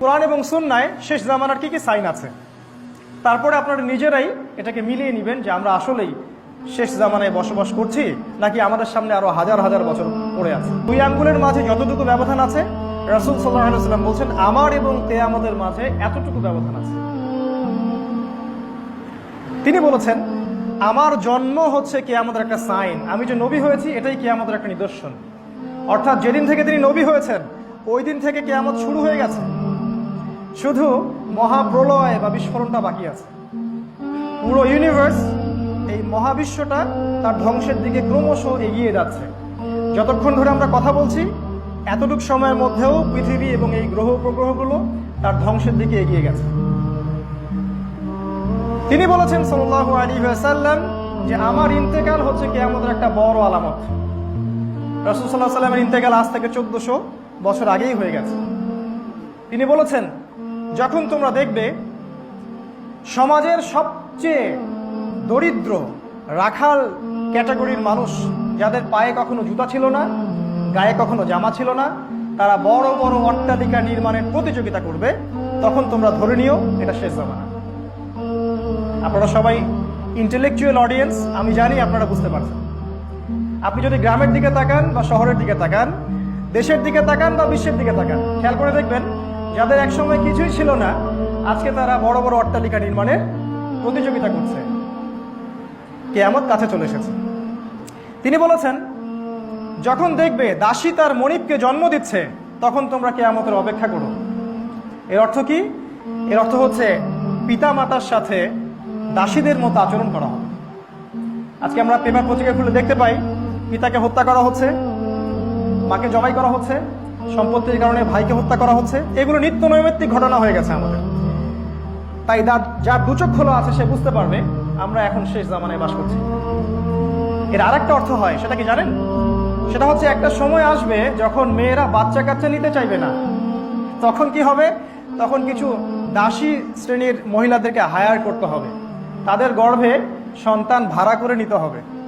কোরআন এবং সুন্নায় শেষ জামানার কি কি সাইন আছে। তারপরে আপনারা নিজেরাই এটাকে মিলিয়ে নেবেন যে আমরা আসলেই শেষ জামানায় বসবাস করছি, নাকি আমাদের সামনে আরও হাজার হাজার বছর পড়ে আছে। দুই আঙ্গুলের মাঝে যতটুকু ব্যবধান আছে, রাসুল সাল্লাহ সাল্লাম বলছেন, আমার এবং তেয়ামতের মাঝে এতটুকু ব্যবধান আছে। তিনি বলেছেন, আমার জন্ম হচ্ছে কেয়ামতের একটা সাইন। আমি যে নবী হয়েছি, এটাই কেয়ামতের একটা নিদর্শন। অর্থাৎ যেদিন থেকে তিনি নবী হয়েছেন, ওই দিন থেকে কেয়ামত শুরু হয়ে গেছে। শুধু মহাপ্রলয় বা বিস্ফোরণটা বাকি আছে। পুরো ইউনিভার্স এই মহাবিশ্বটা তার ধ্বংসের দিকে ক্রমশ এগিয়ে যাচ্ছে। যতক্ষণ ধরে আমরা কথা বলছি, এতটুক সময়ের মধ্যেও পৃথিবী এবং এই গ্রহ উপগ্রহগুলো তার ধ্বংসের দিকে এগিয়ে গেছে। তিনি বলেছেন সাল্লাল্লাহু আলাইহি ওয়াসাল্লাম যে আমার ইন্তেকাল হচ্ছে কেয়ামতের একটা বড় আলামত। রাসূল আলাইহি সাল্লামের ইন্তেকাল আজ থেকে চোদ্দশো বছর আগেই হয়ে গেছে। তিনি বলেছেন যখন তোমরা দেখবে, সমাজের সবচেয়ে দরিদ্র রাখাল ক্যাটাগরির মানুষ, যাদের পায়ে কখনো জুতা ছিল না, গায়ে কখনো জামা ছিল না, তারা বড় বড় অট্টালিকা নির্মাণের প্রতিযোগিতা করবে, তখন তোমরা ধরে নিও, এটা শেষ জামানা। আপনারা সবাই ইন্টেলেকচুয়াল অডিয়েন্স আমি জানি আপনারা বুঝতে পারছেন। আপনি যদি গ্রামের দিকে তাকান বা শহরের দিকে তাকান, দেশের দিকে তাকান বা বিশ্বের দিকে তাকান, খেয়াল করে দেখবেন যাদের একসময় কিছুই ছিল না, আজকে তারা বড় বড় অট্টালিকা নির্মাণের প্রতিযোগিতা করছে। কেয়ামত কাছে চলে এসেছে। তিনি বলেছেন, যখন দেখবে দাসী তার মনিবকে জন্ম দিচ্ছে, তখন তোমরা কেয়ামতের অপেক্ষা করো। এর অর্থ কি? এর অর্থ হচ্ছে পিতা মাতার সাথে দাসীদের মতো আচরণ করা হবে। আজকে আমরা পেপার পত্রিকা খুলে দেখতে পাই, পিতাকে হত্যা করা হচ্ছে, মাকে জবাই করা হচ্ছে সম্পত্তির কারণে ভাইকে হত্যা করা হচ্ছে। এগুলো নিত্য নৈমিত্তিক ঘটনা হয়ে গেছে আমাদের। তাই দা- যার দুচোখ খোলা আছে সে বুঝতে পারবে, আমরা এখন শেষ জামানায় বাস করছি। এর আরেকটা অর্থ হয়, সেটা কি জানেন? সেটা হচ্ছে একটা সময় আসবে যখন মেয়েরা বাচ্চা কাচ্চা নিতে চাইবে না। তখন কি হবে? তখন কিছু দাসী শ্রেণির মহিলাদেরকে হায়ার করতে হবে। তাদের গর্ভে সন্তান ভাড়া করে নিতে হবে।